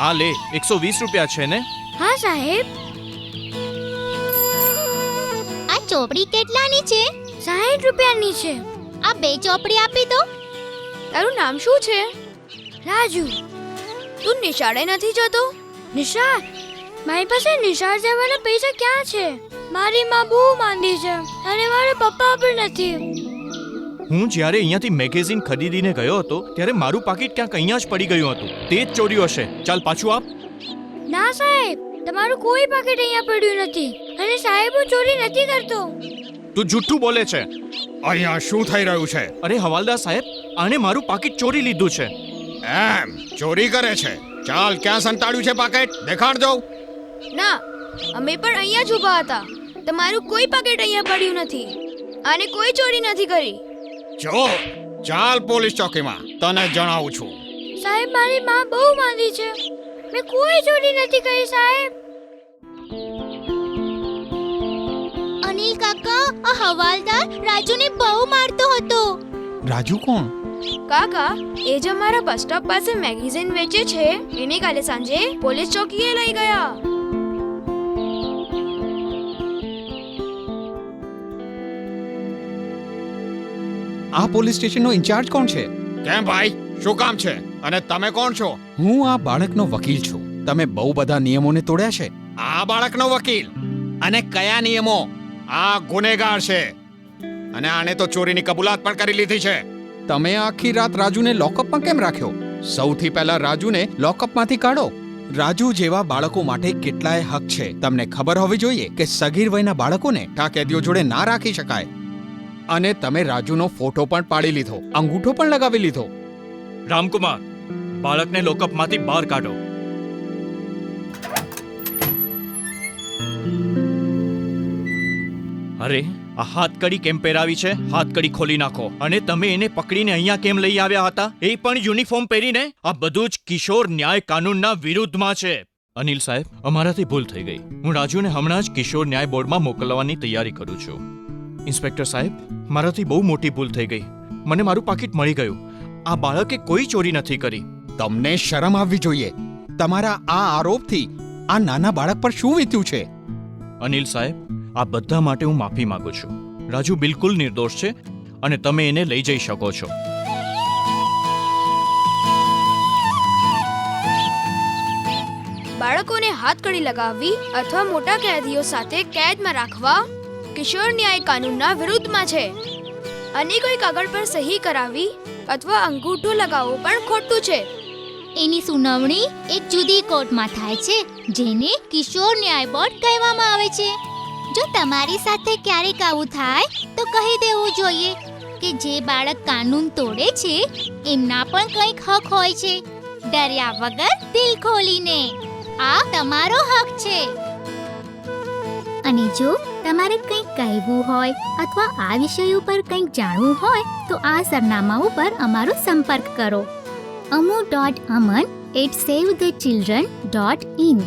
આ લે એકસો વીસ રૂપિયા છે ને? હા સાહેબ. આ ચોપડી કેટલાની છે? સાઠ રૂપિયાની છે. આ બે ચોપડી આપી દો. તારું નામ શું છે? રાજુ. તું નિશાળે નથી જતો? નિશાળ? મારી પાસે નિશાળ જવાના પૈસા ક્યાં છે? મારી માં બહુ માંદી છે. અને મારા પપ્પા પણ નથી. હું જ્યારે અહીંયાથી મેગેઝિન ખરીદીને ગયો હતો ત્યારે મારું પાકીટ ક્યાંક અહીંયા જ પડી ગયું હતું. તે જ ચોરી હશે. ચાલ પાછું આપ. ના સાહેબ તમારું કોઈ પાકીટ અહીંયા પડ્યું નથી અને સાહેબ હું ચોરી નથી કરતો. તું જુઠ્ઠું બોલે છે. અહીંયા શું થઈ રહ્યું છે? અરે હવાલદાર સાહેબ આને મારું પાકીટ ચોરી લીધું છે. એમ ચોરી કરે છે. ચાલ ક્યાં સંતાડ્યું છે પાકેટ? દેખાડ દો. ના અમે પણ અહીંયા જ ઊભા હતા. તમારું કોઈ પાકેટ અહીંયા પડ્યું નથી. આને કોઈ ચોરી નથી કરી. જો ચાલ પોલીસ ચોકીમાં. તને જણાવું છું. સાહેબ મારી માં બહુ માંદી છે. મેં કોઈ ચોરી નથી કરી સાહેબ. અનિલ કાકા આ હવાલદાર રાજુને બહુ મારતો હતો. રાજુ કોણ? કાકા એ જ અમારા બસ સ્ટોપ પાસે મેગેઝિન વેચે છે. એને કાલે સાંજે પોલીસ ચોકીએ લઈ ગયા. આ પોલીસ સ્ટેશનનો ઇન્ચાર્જ કોણ છે? કેમ ભાઈ? શું કામ છે? અને તમે કોણ છો? હું આ બાળકનો વકીલ છું. તમે બહુ બધા નિયમોને તોડ્યા છે. આ બાળકનો વકીલ? અને કયા નિયમો? આ ગુનેગાર છે. અને આણે તો ચોરીની કબૂલાત પણ કરી લીધી છે. તમે આખી રાત રાજુને લોકઅપમાં કેમ રાખ્યો? સૌથી પહેલા રાજુને લોકઅપમાંથી કાઢો. રાજુ જેવા બાળકો માટે કેટલાય હક છે. તમને ખબર હોવી જોઈએ કે સગીર વયના બાળકોને ટાકેદીઓ જોડે ના રાખી શકાય. અને તમે રાજુનો ફોટો પણ પાડી લીધો, અંગૂઠો પણ લગાવી લીધો. રામકુમાર, બાળકને લોકઅપમાંથી બહાર કાઢો. અરે, આ હાથકડી કેમ પહેરાવી છે? હાથકડી ખોલી નાખો. અને તમે એને પકડીને અહીંયા કેમ લઈ આવ્યા હતા? એ પણ યુનિફોર્મ પહેરીને? આ બધું જ કિશોર ન્યાય કાનૂનના વિરુદ્ધમાં છે. અનિલ સાહેબ, અમારાથી ભૂલ થઈ ગઈ. હું રાજુને હમણાં જ કિશોર ન્યાય બોર્ડમાં મોકલવાની તૈયારી કરું છું. ઇન્સ્પેક્ટર સાહેબ મારાથી બહુ મોટી ભૂલ થઈ ગઈ. મને મારું પાકીટ મળી ગયું. આ બાળકે કોઈ ચોરી નથી કરી. તમને શરમ આવવી જોઈએ. તમારા આ આરોપથી આ નાના બાળક પર શું વીત્યું છે? અનિલ સાહેબ આ બધા માટે હું માફી માંગુ છું. રાજુ બિલકુલ નિર્દોષ છે અને તમે એને લઈ જઈ શકો છો. બાળકોને હાથકડી લગાવવી અથવા મોટા કેદીઓ સાથે કેદમાં રાખવા કિશોર ન્યાય કાનૂનના વિરુદ્ધમાં છે. અને કોઈ કાગળ પર સહી કરાવી અથવા અંગૂઠો લગાવવો પણ ખોટું છે. એની સુનાવણી એક જુદી કોર્ટમાં થાય છે, જેને કિશોર ન્યાય બોર્ડ કહેવામાં આવે છે. જો તમારી સાથે ક્યારેક આવું થાય, તો કહી દેવું જોઈએ કે જે બાળક કાનૂન તોડે છે, એમના પણ કંઈક હક હોય છે. ડર્યા વગર દિલ ખોલીને. આ તમારો હક છે. અને જો તમારે કંઈક કહેવું હોય અથવા આ વિષય ઉપર કંઈક જાણવું હોય, તો આ સરનામા ઉપર અમારો સંપર્ક કરો. Amu dot Aman at save the children dot in.